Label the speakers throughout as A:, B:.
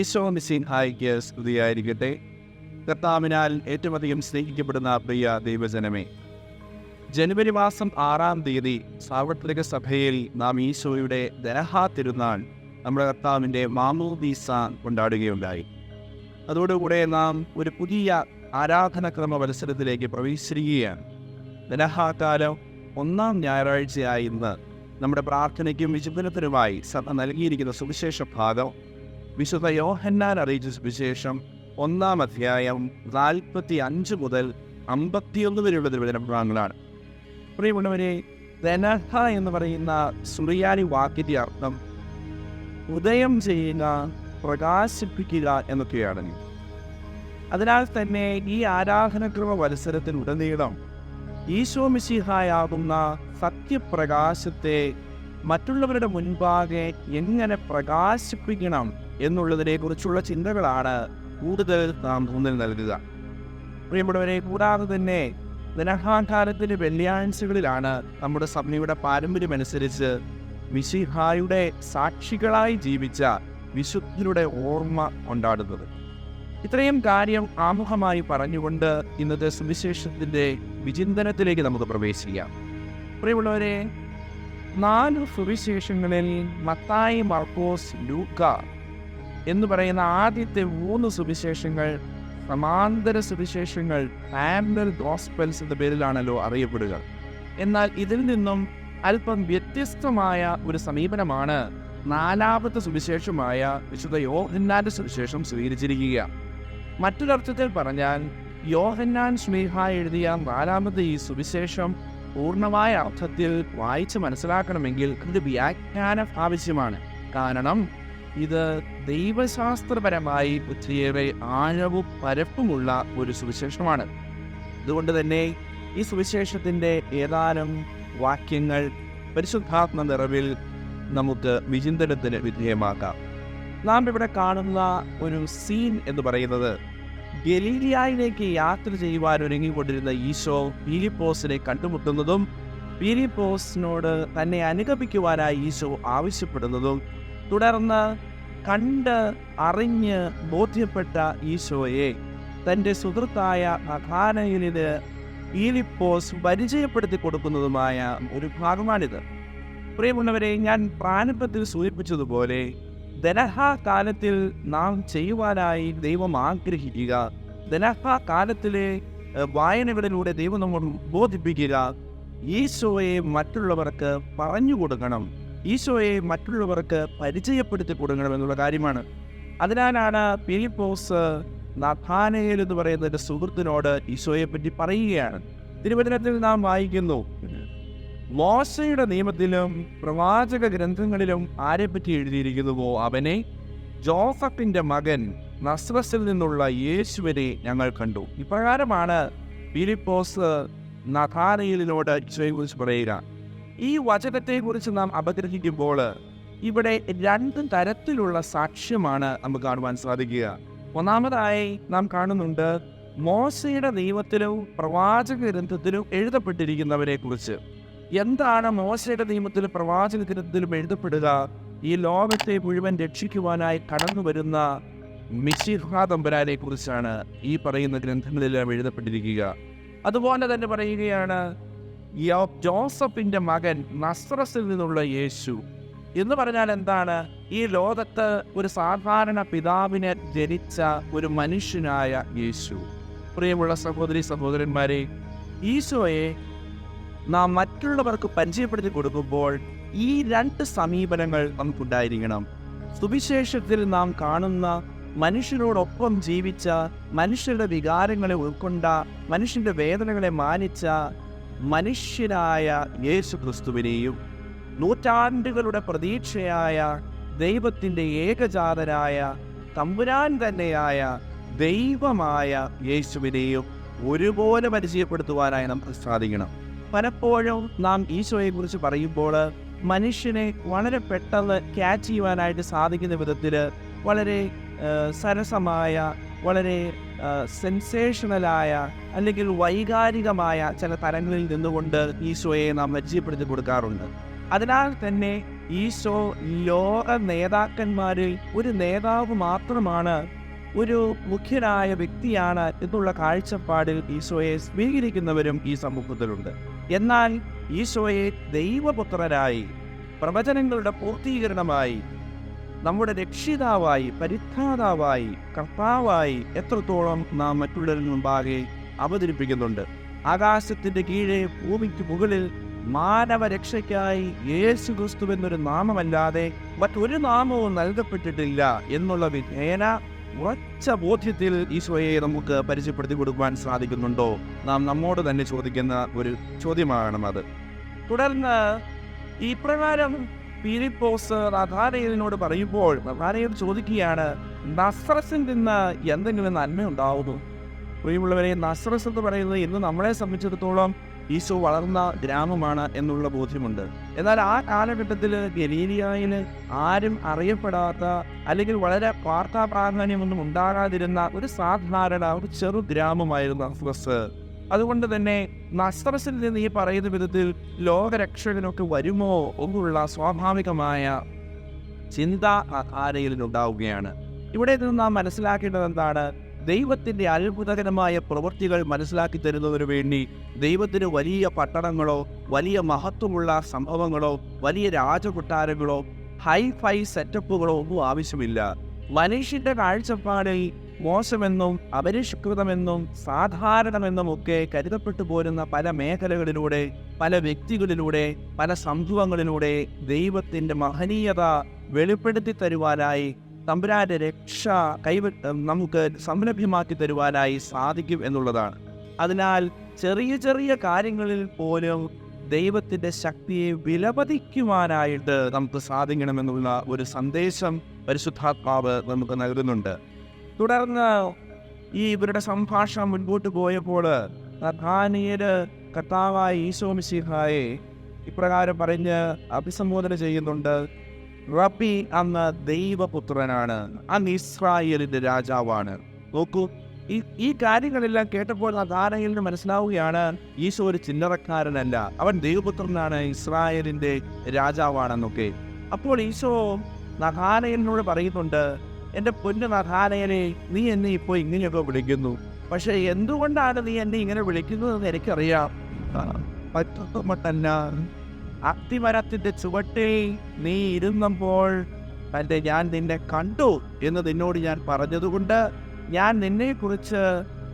A: ഈശോ മിസിൻഹായിക്ക് സ്തുതിയായിരിക്കട്ടെ കർത്താവിനാൽ ഏറ്റവും അധികം സ്നേഹിക്കപ്പെടുന്ന പ്രിയ ദൈവജനമേ ജനുവരി മാസം ആറാം തീയതി സാർവത്രിക സഭയിൽ നാം ഈശോയുടെ ദരഹാ തിരുനാൾ നമ്മുടെ കർത്താവിന്റെ മാമോദീസ കൊണ്ടാടുകയുണ്ടായി. അതോടുകൂടെ നാം ഒരു പുതിയ ആരാധനക്രമ മത്സരത്തിലേക്ക് പ്രവേശിച്ചിരിക്കുകയാണ്. ദനഹാകാലം ഒന്നാം ഞായറാഴ്ചയായി ഇന്ന് നമ്മുടെ പ്രാർത്ഥനയ്ക്കും വിചിന്തനത്തിനുമായി സഭ നൽകിയിരിക്കുന്ന സുവിശേഷ ഭാഗം വിശുദ്ധ യോഹന്നാൻ അറിയിച്ച സുവിശേഷം ഒന്നാം അധ്യായം നാൽപ്പത്തി അഞ്ച് മുതൽ അമ്പത്തിയൊന്ന് വരെയുള്ള തിരുവചന ഭാഗങ്ങളാണ് പ്രിയമുള്ളവരെ ദനഹ എന്ന് പറയുന്ന സുറിയാനി വാക്കിന്റെ അർത്ഥം ഉദയം ചെയ്യുക പ്രകാശിപ്പിക്കുക എന്നൊക്കെയാണ്. അതിനാൽ തന്നെ ഈ ആരാധനക്രമ മത്സരത്തിലുടനീളം ഈശോ മിശിഹായാകുന്ന സത്യപ്രകാശത്തെ മറ്റുള്ളവരുടെ മുൻപാകെ എങ്ങനെ പ്രകാശിപ്പിക്കണം എന്നുള്ളതിനെ കുറിച്ചുള്ള ചിന്തകളാണ് കൂടുതൽ നാം ഊന്നൽ നൽകുക. പ്രിയപ്പെട്ടവരെ കൂടാതെ തന്നെ ദിനഹാകാലത്തിന്റെ വെള്ളിയാഴ്ചകളിലാണ് നമ്മുടെ സഭയുടെ പാരമ്പര്യമനുസരിച്ച് വിശിഹായുടെ സാക്ഷികളായി ജീവിച്ച വിശുദ്ധരുടെ ഓർമ്മ കൊണ്ടാടുന്നത് ഇത്രയും കാര്യം ആമുഖമായി പറഞ്ഞുകൊണ്ട് ഇന്നത്തെ സുവിശേഷത്തിന്റെ വിചിന്തനത്തിലേക്ക് നമുക്ക് പ്രവേശിക്കാം. പ്രിയമുള്ളവരെ നാല് സുവിശേഷങ്ങളിൽ മത്തായി മർക്കോസ് ലൂക്ക എന്ന് പറയുന്ന ആദ്യത്തെ മൂന്ന് സുവിശേഷങ്ങൾ സമാന്തര സുവിശേഷങ്ങൾ പാരലൽ ഗോസ്പെൽസ് എന്ന പേരിലാണല്ലോ അറിയപ്പെടുക. എന്നാൽ ഇതിൽ നിന്നും അല്പം വ്യത്യസ്തമായ ഒരു സമീപനമാണ് നാലാമത്തെ സുവിശേഷമായ വിശുദ്ധ യോഹന്നാന്റെ സുവിശേഷം സ്വീകരിച്ചിരിക്കുക. മറ്റൊരർത്ഥത്തിൽ പറഞ്ഞാൽ യോഹന്നാൻ സ്മീഹ എഴുതിയ നാലാമത്തെ ഈ സുവിശേഷം പൂർണമായ അർത്ഥത്തിൽ വായിച്ച് മനസ്സിലാക്കണമെങ്കിൽ ഇത് വ്യാഖ്യാനം ആവശ്യമാണ്. കാരണം ഇത് ദൈവശാസ്ത്രപരമായി ഒത്തിരിയേറെ ആഴവും പരപ്പുമുള്ള ഒരു സുവിശേഷമാണ്. അതുകൊണ്ട് തന്നെ ഈ സുവിശേഷത്തിന്റെ ഏതാനും വാക്യങ്ങൾ പരിശുദ്ധാത്മ നിറവിൽ നമുക്ക് വിചിന്തനത്തിന് വിധേയമാക്കാം. നാം ഇവിടെ കാണുന്ന ഒരു സീൻ എന്ന് പറയുന്നത് ഗലീലിയായിലേക്ക് യാത്ര ചെയ്യുവാൻ ഒരുങ്ങിക്കൊണ്ടിരുന്ന ഈശോ പീലിപ്പോസിനെ കണ്ടുമുട്ടുന്നതും പീലിപ്പോസിനോട് തന്നെ അനുഗമിക്കുവാനായി ഈശോ ആവശ്യപ്പെടുന്നതും തുടർന്ന് കണ്ട് അറിഞ്ഞ് ബോധ്യപ്പെട്ട ഈശോയെ തന്റെ സുഹൃത്തായ അഖാനയിലിന് ഈലിപ്പോസ് പരിചയപ്പെടുത്തി കൊടുക്കുന്നതുമായ ഒരു ഭാഗമാണിത്. പ്രിയമുള്ളവരെ ഞാൻ പ്രാരംഭത്തിൽ സൂചിപ്പിച്ചതുപോലെ ദനഹ കാലത്തിൽ നാം ചെയ്യുവാനായി ദൈവം ആഗ്രഹിക്കുക ദനഹ കാലത്തിലെ വായനകളിലൂടെ ദൈവം നമ്മൾ ബോധിപ്പിക്കുക ഈശോയെ മറ്റുള്ളവർക്ക് പറഞ്ഞു കൊടുക്കണം. ഈശോയെ മറ്റുള്ളവർക്ക് പരിചയപ്പെടുത്തി കൊടുക്കണമെന്നുള്ള കാര്യമാണ്. അതിനാലാണ് ഫിലിപ്പോസ് നഥാനയിൽ എന്ന് പറയുന്ന ഒരു സുഹൃത്തിനോട് ഈശോയെ പറ്റി പറയുകയാണ്. തിരുവചനത്തിൽ നാം വായിക്കുന്നു മോശയുടെ നിയമത്തിലും പ്രവാചക ഗ്രന്ഥങ്ങളിലും ആരെപ്പറ്റി എഴുതിയിരിക്കുന്നുവോ? അവനെ ജോസഫിന്റെ മകൻ നസ്രസിൽ നിന്നുള്ള യേശുവിനെ ഞങ്ങൾ കണ്ടു. ഇപ്രകാരമാണ് ഫിലിപ്പോസ് നഥാനയിലിനോട് ഈശോയെക്കുറിച്ച് പറയുക. ഈ വചനത്തെക്കുറിച്ച് നാം അപഗ്രഹിക്കുമ്പോൾ ഇവിടെ രണ്ട് തരത്തിലുള്ള സാക്ഷ്യമാണ് നമുക്ക് കാണുവാൻ സാധിക്കുക. ഒന്നാമതായി നാം കാണുന്നുണ്ട് മോശയുടെ നിയമത്തിലും പ്രവാചക ഗ്രന്ഥത്തിലും എഴുതപ്പെട്ടിരിക്കുന്നവരെ കുറിച്ച് എന്താണ് മോശയുടെ നിയമത്തിൽ പ്രവാചക ഗ്രന്ഥത്തിലും എഴുതപ്പെടുക? ഈ ലോകത്തെ മുഴുവൻ രക്ഷിക്കുവാനായി കടന്നു വരുന്ന മിശിഹ കുറിച്ചാണ് ഈ പറയുന്ന ഗ്രന്ഥങ്ങളിലെല്ലാം എഴുതപ്പെട്ടിരിക്കുക. അതുപോലെ തന്നെ പറയുകയാണ് ജോസഫിന്റെ മകൻ നസ്രസിൽ നിന്നുള്ള യേശു. എന്ന് പറഞ്ഞാൽ എന്താണ്? ഈ ലോകത്ത് ഒരു സാധാരണ പിതാവിനെ ജനിച്ച ഒരു മനുഷ്യനായ യേശു. പ്രിയമുള്ള സഹോദരി സഹോദരന്മാരെ ഈശോയെ നാം മറ്റുള്ളവർക്ക് പരിചയപ്പെടുത്തി കൊടുക്കുമ്പോൾ ഈ രണ്ട് സമീപനങ്ങൾ നമുക്കുണ്ടായിരിക്കണം. സുവിശേഷത്തിൽ നാം കാണുന്ന മനുഷ്യരോടൊപ്പം ജീവിച്ച മനുഷ്യരുടെ വികാരങ്ങളെ ഉൾക്കൊണ്ട മനുഷ്യന്റെ വേദനകളെ മാനിച്ച മനുഷ്യനായ യേശു ക്രിസ്തുവിനെയും നൂറ്റാണ്ടുകളുടെ പ്രതീക്ഷയായ ദൈവത്തിന്റെ ഏകജാതനായ തമ്പുരാൻ തന്നെയായ ദൈവമായ യേശുവിനെയും ഒരുപോലെ പരിചയപ്പെടുത്തുവാനായി നമുക്ക് സാധിക്കണം. പലപ്പോഴും നാം ഈശോയെക്കുറിച്ച് പറയുമ്പോൾ മനുഷ്യനെ വളരെ പെട്ടെന്ന് ക്യാച്ച് ചെയ്യുവാനായിട്ട് സാധിക്കുന്ന വിധത്തിൽ വളരെ സരസമായ വളരെ സെൻസേഷണലായ അല്ലെങ്കിൽ വൈകാരികമായ ചില തലങ്ങളിൽ നിന്നുകൊണ്ട് ഈശോയെ നാം പരിചയപ്പെടുത്തി കൊടുക്കാറുണ്ട്. അതിനാൽ തന്നെ ഈശോ ലോക നേതാക്കന്മാരിൽ ഒരു നേതാവ് മാത്രമാണ് ഒരു മുഖ്യനായ വ്യക്തിയാണ് എന്നുള്ള കാഴ്ചപ്പാടിൽ ഈശോയെ സ്വീകരിക്കുന്നവരും ഈ സമൂഹത്തിലുണ്ട്. എന്നാൽ ഈശോയെ ദൈവപുത്രരായി പ്രവചനങ്ങളുടെ പൂർത്തീകരണമായി നമ്മുടെ രക്ഷിതാവായി പരിധാതാവായി കർത്താവായി എത്രത്തോളം നാം മറ്റുള്ളവരിൽ മുമ്പാകെ അവതരിപ്പിക്കുന്നുണ്ട്. ആകാശത്തിന്റെ കീഴെ ഭൂമിക്ക് മുകളിൽ മാനവരക്ഷയ്ക്കായി യേശു ക്രിസ്തു എന്നൊരു നാമമല്ലാതെ മറ്റൊരു നാമവും നൽകപ്പെട്ടിട്ടില്ല എന്നുള്ള വിധേന ഉറച്ച ബോധ്യത്തിൽ ഈശോയെ നമുക്ക് പരിചയപ്പെടുത്തി കൊടുക്കുവാൻ സാധിക്കുന്നുണ്ടോ? നാം നമ്മോട് തന്നെ ചോദിക്കുന്ന ഒരു ചോദ്യമാണ് അത് തുടർന്ന് ഇപ്രകാരം ഫിലിപ്പോസ് നഥാനയിലിനോട് പറയുമ്പോൾ നഥാനയിൽ ചോദിക്കുകയാണ് നസ്രസിൽ നിന്ന് എന്തെങ്കിലും നന്മ ഉണ്ടാവുന്നു? പ്രിയമുള്ളവരെ നസ്രസ് എന്ന് പറയുന്നത് ഇന്ന് നമ്മളെ സംബന്ധിച്ചിടത്തോളം ഈശോ വളർന്ന ഗ്രാമമാണ് എന്നുള്ള ബോധ്യമുണ്ട്. എന്നാൽ ആ കാലഘട്ടത്തിൽ ഗലീലിയായിൽ ആരും അറിയപ്പെടാത്ത അല്ലെങ്കിൽ വളരെ വാർത്താ പ്രാധാന്യമൊന്നും ഉണ്ടാകാതിരുന്ന ഒരു സാധാരണ ഒരു ചെറു ഗ്രാമമായിരുന്നു നസ്രസ്. അതുകൊണ്ട് തന്നെ നസ്രസിൽ നിന്ന് ഈ പറയുന്ന വിധത്തിൽ ലോകരക്ഷകനൊക്കെ വരുമോ എന്നുള്ള സ്വാഭാവികമായ ചിന്ത ആരെങ്കിലും ആരയിലുണ്ടാവുകയാണ്. ഇവിടെ നിന്ന് നാം മനസ്സിലാക്കേണ്ടത് എന്താണ്? ദൈവത്തിന്റെ അത്ഭുതകരമായ പ്രവൃത്തികൾ മനസ്സിലാക്കി തരുന്നതിനു വേണ്ടി ദൈവത്തിന് വലിയ പട്ടണങ്ങളോ വലിയ മഹത്വമുള്ള സംഭവങ്ങളോ വലിയ രാജകൊട്ടാരങ്ങളോ ഹൈ ഫൈ സെറ്റപ്പുകളോ ഒന്നും ആവശ്യമില്ല. മനുഷ്യന്റെ കാഴ്ചപ്പാടിൽ മോശമെന്നും അപരിഷ്കൃതമെന്നും സാധാരണമെന്നും ഒക്കെ കരുതപ്പെട്ടു പോരുന്ന പല മേഖലകളിലൂടെ പല വ്യക്തികളിലൂടെ പല സംഭവങ്ങളിലൂടെ ദൈവത്തിന്റെ മഹനീയത വെളിപ്പെടുത്തി തരുവാനായി തമ്പുരാന്റെ രക്ഷ കൈവ നമുക്ക് സംരഭ്യമാക്കി തരുവാനായി സാധിക്കും എന്നുള്ളതാണ്. അതിനാൽ ചെറിയ ചെറിയ കാര്യങ്ങളിൽ പോലും ദൈവത്തിന്റെ ശക്തിയെ വിലപതിക്കുവാനായിട്ട് നമുക്ക് സാധിക്കണമെന്നുള്ള ഒരു സന്ദേശം പരിശുദ്ധാത്മാവ് നമുക്ക് നൽകുന്നുണ്ട്. തുടർന്ന് ഈ ഇവരുടെ സംഭാഷണം മുൻപോട്ട് പോയപ്പോൾ നഥാനിയര് കർത്താവായ ഈശോ മിസിഹായെ ഇപ്രകാരം പറഞ്ഞ് അഭിസംബോധന ചെയ്യുന്നുണ്ട്. റബി അന്ന് ദൈവപുത്രനാണ് അന്ന് ഇസ്രായേലിന്റെ രാജാവാണ്. നോക്കൂ ഈ ഈ കാര്യങ്ങളെല്ലാം കേട്ടപ്പോൾ നഥാനയിലിന് മനസ്സിലാവുകയാണ് ഈശോ ഒരു ചില്ലറക്കാരനല്ല അവൻ ദൈവപുത്രനാണ് ഇസ്രായേലിന്റെ രാജാവാണെന്നൊക്കെ. അപ്പോൾ ഈശോ നഥാനയലിനോട് പറയുന്നുണ്ട് എന്റെ പൊന്നു നഥാനയനെ നീ എന്നെ ഇപ്പോൾ ഇങ്ങനെയൊക്കെ വിളിക്കുന്നു. പക്ഷേ എന്തുകൊണ്ടാണ് നീ എന്നെ ഇങ്ങനെ വിളിക്കുന്നതെന്ന് എനിക്കറിയാം. പറ്റത്തല്ല അത്തിമരത്തിന്റെ ചുവട്ടിൽ നീ ഇരുന്നപ്പോൾ തന്റെ ഞാൻ നിന്നെ കണ്ടു എന്ന് നിന്നോട് ഞാൻ പറഞ്ഞതുകൊണ്ട് ഞാൻ നിന്നെക്കുറിച്ച്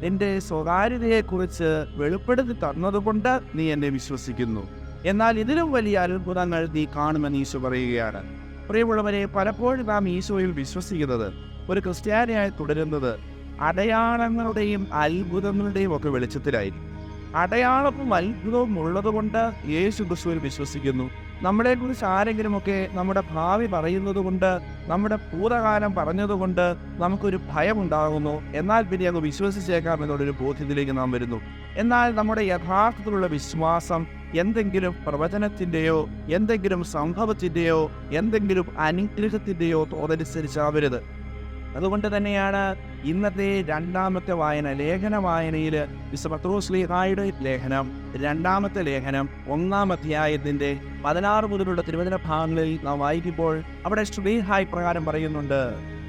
A: നിന്റെ സ്വകാര്യതയെക്കുറിച്ച് വെളിപ്പെടുത്തി തന്നതുകൊണ്ട് നീ എന്നെ വിശ്വസിക്കുന്നു. എന്നാൽ ഇതിലും വലിയ അത്ഭുതങ്ങൾ നീ കാണുമെന്ന് ഈശോ പറയുകയാണ്. പ്രിയമുള്ളവരെ പലപ്പോഴും നാം ഈശോയിൽ വിശ്വസിക്കുന്നത് ഒരു ക്രിസ്ത്യാനിയായി തുടരുന്നത് അടയാളങ്ങളുടെയും അത്ഭുതങ്ങളുടെയും ഒക്കെ വെളിച്ചത്തിലായിരിക്കും. അടയാളവും അത്ഭുതവും ഉള്ളതുകൊണ്ട് യേശു ക്രിസ്തുവിൽ വിശ്വസിക്കുന്നു. നമ്മളെക്കുറിച്ച് ആരെങ്കിലുമൊക്കെ നമ്മുടെ ഭാവി പറയുന്നത് കൊണ്ട് നമ്മുടെ ഭൂതകാലം പറഞ്ഞതുകൊണ്ട് നമുക്കൊരു ഭയമുണ്ടാകുന്നു. എന്നാൽ പിന്നെ അങ്ങ് വിശ്വസിച്ചേക്കാം എന്നുള്ളൊരു ബോധ്യത്തിലേക്ക് നാം വരുന്നു. എന്നാൽ നമ്മുടെ യഥാർത്ഥത്തിലുള്ള വിശ്വാസം എന്തെങ്കിലും പ്രവചനത്തിന്റെയോ എന്തെങ്കിലും സംഭവത്തിന്റെയോ എന്തെങ്കിലും അനുഗ്രഹത്തിന്റെയോ തോതനുസരിച്ചാവരുത് അതുകൊണ്ട് തന്നെയാണ് ഇന്നത്തെ രണ്ടാമത്തെ വായന ലേഖന വായനയിൽ വിശ്വപത്രോസ്ലിഹായുടെ ലേഖനം രണ്ടാമത്തെ ലേഖനം ഒന്നാം അധ്യായത്തിന്റെ പതിനാറ് മുതലുള്ള തിരുവചന ഭാഗങ്ങളിൽ നാം വായിക്കുമ്പോൾ അവിടെ ശ്രീഹായ് പ്രകാരം പറയുന്നുണ്ട്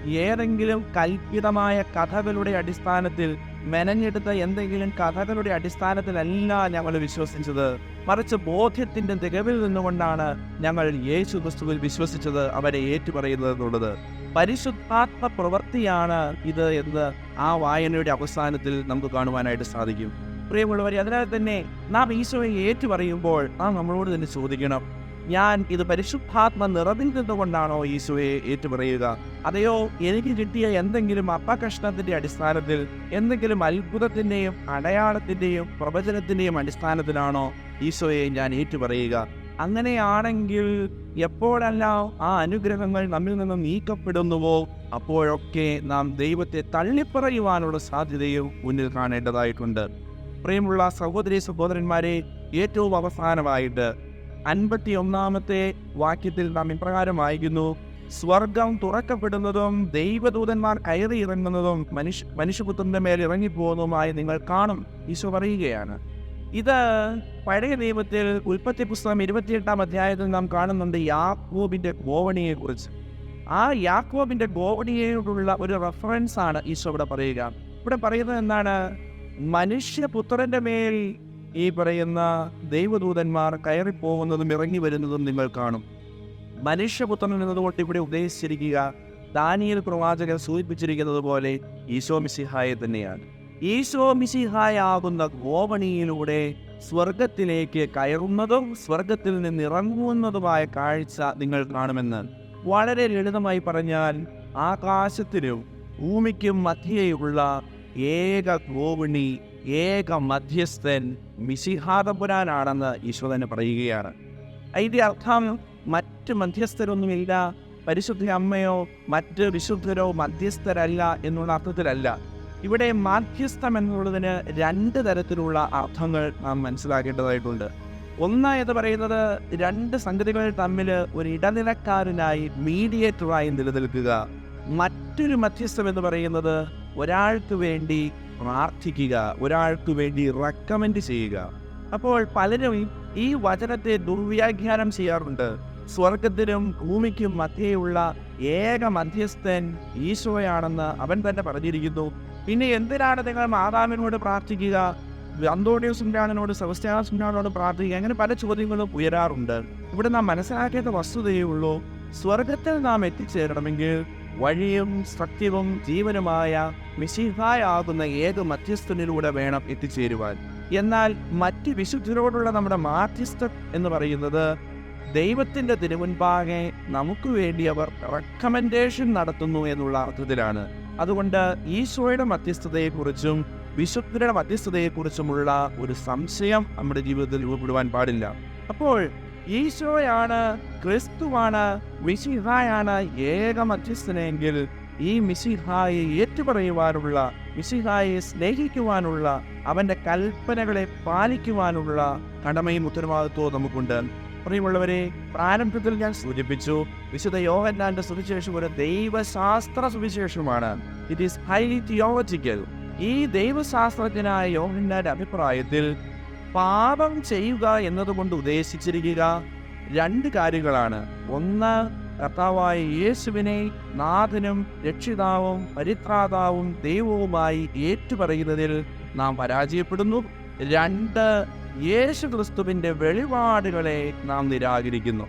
A: ഏതെങ്കിലും കൽപ്പിതമായ കഥകളുടെ അടിസ്ഥാനത്തിൽ മെനഞ്ഞെടുത്ത എന്തെങ്കിലും കഥകളുടെ അടിസ്ഥാനത്തിലല്ല ഞങ്ങൾ വിശ്വസിച്ചത്. മറിച്ച് ബോധ്യത്തിന്റെ തികവിൽ നിന്നുകൊണ്ടാണ് ഞങ്ങൾ യേശു ക്രിസ്തുവിൽ വിശ്വസിച്ചത് അവരെ ഏറ്റുപറയുന്നത് എന്നുള്ളത്. പരിശുദ്ധാത്മ പ്രവൃത്തിയാണ് ഇത് എന്ന് ആ വായനയുടെ അവസാനത്തിൽ നമുക്ക് കാണുവാനായിട്ട് സാധിക്കും. പ്രിയമുള്ളവരെ അതിനാൽ തന്നെ നാം ഈശോയെ ഏറ്റുപറയുമ്പോൾ നാം നമ്മളോട് തന്നെ ചോദിക്കണം ഞാൻ ഇത് പരിശുദ്ധാത്മ നിറവിൽ നിന്നുകൊണ്ടാണോ ഈശോയെ ഏറ്റുപറയുക? അതെയോ എനിക്ക് കിട്ടിയ എന്തെങ്കിലും അപ്പകഷ്ണത്തിന്റെ അടിസ്ഥാനത്തിൽ എന്തെങ്കിലും അത്ഭുതത്തിന്റെയും അടയാളത്തിന്റെയും പ്രവചനത്തിന്റെയും അടിസ്ഥാനത്തിലാണോ ഈശോയെ ഞാൻ ഏറ്റുപറയുക? അങ്ങനെയാണെങ്കിൽ എപ്പോഴെല്ലാം ആ അനുഗ്രഹങ്ങൾ നമ്മിൽ നിന്ന് നീക്കപ്പെടുന്നുവോ അപ്പോഴൊക്കെ നാം ദൈവത്തെ തള്ളിപ്പറയുവാനുള്ള സാധ്യതയും മുന്നിൽ കാണേണ്ടതായിട്ടുണ്ട്. പ്രിയമുള്ള സഹോദരി സഹോദരന്മാരെ ഏറ്റവും അവസാനമായിട്ട് അൻപത്തി ഒന്നാമത്തെ വാക്യത്തിൽ നാം ഇപ്രകാരം വായിക്കുന്നു. സ്വർഗം തുറക്കപ്പെടുന്നതും ദൈവദൂതന്മാർ കയറി ഇറങ്ങുന്നതും മനുഷ്യ മനുഷ്യപുത്രന്റെ മേൽ ഇറങ്ങിപ്പോകുന്നതുമായി നിങ്ങൾ കാണും. ഈശോ പറയുകയാണ്. ഇത് പഴയ നിയമത്തിൽ ഉൽപ്പത്തി പുസ്തകം ഇരുപത്തിയെട്ടാം അധ്യായത്തിൽ നാം കാണുന്നുണ്ട് യാക്കോബിന്റെ ഗോവണിയെ കുറിച്ച് ആ യാക്കോബിന്റെ ഗോവണിയോടുള്ള ഒരു റെഫറൻസ് ആണ് ഈശോ ഇവിടെ പറയുക. ഇവിടെ പറയുന്നത് എന്താണ്? മനുഷ്യപുത്രന്റെ മേൽ ഈ പറയുന്ന ദൈവദൂതന്മാർ കയറിപ്പോകുന്നതും ഇറങ്ങി വരുന്നതും നിങ്ങൾ കാണും. മനുഷ്യപുത്രൻ എന്നതുകൊണ്ട് ഇവിടെ ഉദ്ദേശിച്ചിരിക്കുക ദാനിയൽ പ്രവാചകൻ സൂചിപ്പിച്ചിരിക്കുന്നത് പോലെ ഈശോ മിസിഹായെ തന്നെയാണ്. ഈശോ മിശിഹായാകുന്ന ഗോവണിയിലൂടെ സ്വർഗത്തിലേക്ക് കയറുന്നതും സ്വർഗത്തിൽ നിന്ന് ഇറങ്ങുന്നതുമായ കാഴ്ച നിങ്ങൾ കാണുമെന്ന് വളരെ ലളിതമായി പറഞ്ഞാൽ ആകാശത്തിനും ഭൂമിക്കും മധ്യയുള്ള ഏക ഗോവിണി ഏക മധ്യസ്ഥൻ മിശിഹാതപുരാനാണെന്ന് ഈശോ തന്നെ പറയുകയാണ്. അതിന്റെ അർത്ഥം മറ്റ് മധ്യസ്ഥരൊന്നുമില്ല പരിശുദ്ധ അമ്മയോ മറ്റ് വിശുദ്ധരോ മധ്യസ്ഥരല്ല എന്നുള്ള അർത്ഥത്തിലല്ല. ഇവിടെ മാധ്യസ്ഥം എന്നുള്ളതിന് രണ്ട് തരത്തിലുള്ള അർത്ഥങ്ങൾ നാം മനസ്സിലാക്കേണ്ടതായിട്ടുണ്ട്. ഒന്ന് എന്ന് പറയുന്നത് രണ്ട് സംഗതികൾ തമ്മിൽ ഒരു ഇടനിലക്കാരനായി മീഡിയേറ്ററായി നിലനിൽക്കുക. മറ്റൊരു മധ്യസ്ഥം എന്ന് പറയുന്നത് ഒരാൾക്ക് വേണ്ടി പ്രാർത്ഥിക്കുക ഒരാൾക്ക് വേണ്ടി റെക്കമെൻഡ് ചെയ്യുക. അപ്പോൾ പലരും ഈ വചനത്തെ ദുർവ്യാഖ്യാനം ചെയ്യാറുണ്ട്. സ്വർഗത്തിനും ഭൂമിക്കും മധ്യയുള്ള ഏക മധ്യസ്ഥൻ ഈശോയാണെന്ന് അവൻ തന്നെ പറഞ്ഞിരിക്കുന്നു. പിന്നെ എന്തിനാണ് നിങ്ങൾ മാതാവിനോട് പ്രാർത്ഥിക്കുക? അന്തോണിയോസ് സുംരാണനോട് സെബസ്ത്യാനോസ് സുംരാണനോട് പ്രാർത്ഥിക്കുക? അങ്ങനെ പല ചോദ്യങ്ങളും ഉയരാറുണ്ട്. ഇവിടെ നാം മനസ്സിലാക്കേണ്ട വസ്തുതയേ ഉള്ളൂ. സ്വർഗത്തിൽ നാം എത്തിച്ചേരണമെങ്കിൽ വഴിയും സത്യവും ജീവനുമായ മിശിഹായാകുന്ന ഏത് മധ്യസ്ഥനിലൂടെ വേണം എത്തിച്ചേരുവാൻ. എന്നാൽ മറ്റ് വിശുദ്ധരോടുള്ള നമ്മുടെ മാധ്യസ്ഥം എന്ന് പറയുന്നത് ദൈവത്തിന്റെ തിരുമുൻപാകെ നമുക്ക് വേണ്ടി അവർ റെക്കമെൻഡേഷൻ നടത്തുന്നു എന്നുള്ള അർത്ഥത്തിലാണ്. അതുകൊണ്ട് ഈശോയുടെ മധ്യസ്ഥതയെക്കുറിച്ചും വിശുദ്ധരുടെ മധ്യസ്ഥതയെക്കുറിച്ചുമുള്ള ഒരു സംശയം നമ്മുടെ ജീവിതത്തിൽ രൂപപ്പെടുവാൻ പാടില്ല. അപ്പോൾ ഈശോയാണ് ക്രിസ്തുവാണ് മിശിഹായാണ് ഏക മധ്യസ്ഥനെങ്കിൽ ഈ മിശിഹായെ ഏറ്റുപറയുവാനുള്ള മിശിഹായെ സ്നേഹിക്കുവാനുള്ള അവന്റെ കൽപ്പനകളെ പാലിക്കുവാനുള്ള കടമയും ഉത്തരവാദിത്വവും നമുക്കുണ്ട്. പ്രിയമുള്ളവരെ പ്രാരംഭത്തിൽ ഞാൻ സൂചിപ്പിച്ചു വിശുദ്ധ യോഹന്നാന്റെ സുവിശേഷം ഒരു ദൈവശാസ്ത്ര സുവിശേഷമാണ്. ഇറ്റ് ഈസ് ഹൈലി തിയോളജിക്കൽ ഈ ദൈവശാസ്ത്രജ്ഞനായ യോഹന്നാന്റെ അഭിപ്രായത്തിൽ പാപം ചെയ്യുക എന്നതുകൊണ്ട് ഉദ്ദേശിച്ചിരിക്കുക. രണ്ട് കാര്യങ്ങളാണ്. ഒന്ന് കർത്താവായ യേശുവിനെ നാഥനും രക്ഷിതാവും പരിത്രാതാവും ദൈവവുമായി ഏറ്റുപറയുന്നതിൽ നാം പരാജയപ്പെടുന്നു. രണ്ട് യേശു ക്രിസ്തുവിന്റെ വെളിപാടുകളെ നാം നിരാകരിക്കുന്നു.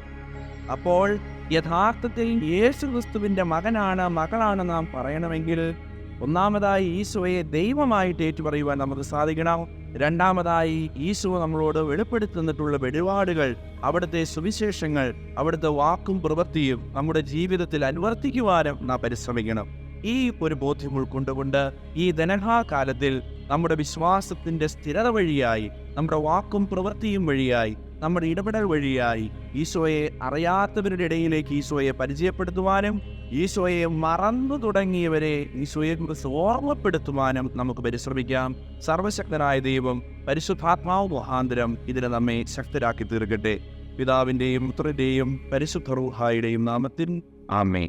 A: അപ്പോൾ യഥാർത്ഥത്തിൽ യേശു ക്രിസ്തുവിന്റെ മകനാണ് മകളാണ് നാം പറയണമെങ്കിൽ ഒന്നാമതായി ഈശോയെ ദൈവമായിട്ട് ഏറ്റുപറയുവാൻ നമുക്ക് സാധിക്കണം. രണ്ടാമതായി ഈശോ നമ്മളോട് വെളിപ്പെടുത്തുന്നിട്ടുള്ള വെളിപാടുകൾ അവിടുത്തെ സുവിശേഷങ്ങൾ അവിടുത്തെ വാക്കും പ്രവൃത്തിയും നമ്മുടെ ജീവിതത്തിൽ അനുവർത്തിക്കുവാനും നാം പരിശ്രമിക്കണം. ഈ ഒരു ബോധ്യം ഉൾക്കൊണ്ടുകൊണ്ട് ഈ ധനഹാകാലത്തിൽ നമ്മുടെ വിശ്വാസത്തിന്റെ സ്ഥിരത വഴിയായി നമ്മുടെ വാക്കും പ്രവൃത്തിയും വഴിയായി നമ്മുടെ ഇടപെടൽ വഴിയായി ഈശോയെ അറിയാത്തവരുടെ ഇടയിലേക്ക് ഈശോയെ പരിചയപ്പെടുത്തുവാനും ഈശോയെ മറന്നു തുടങ്ങിയവരെ ഈശോയെ ഓർമ്മപ്പെടുത്തുവാനും നമുക്ക് പരിശ്രമിക്കാം. സർവശക്തനായ ദൈവം പരിശുദ്ധാത്മാവ് മുഖാന്തരം ഇതിനെ നമ്മെ ശക്തരാക്കി തീർക്കട്ടെ. പിതാവിന്റെയും പുത്രന്റെയും പരിശുദ്ധ റൂഹായുടെയും നാമത്തിൽ ആമേ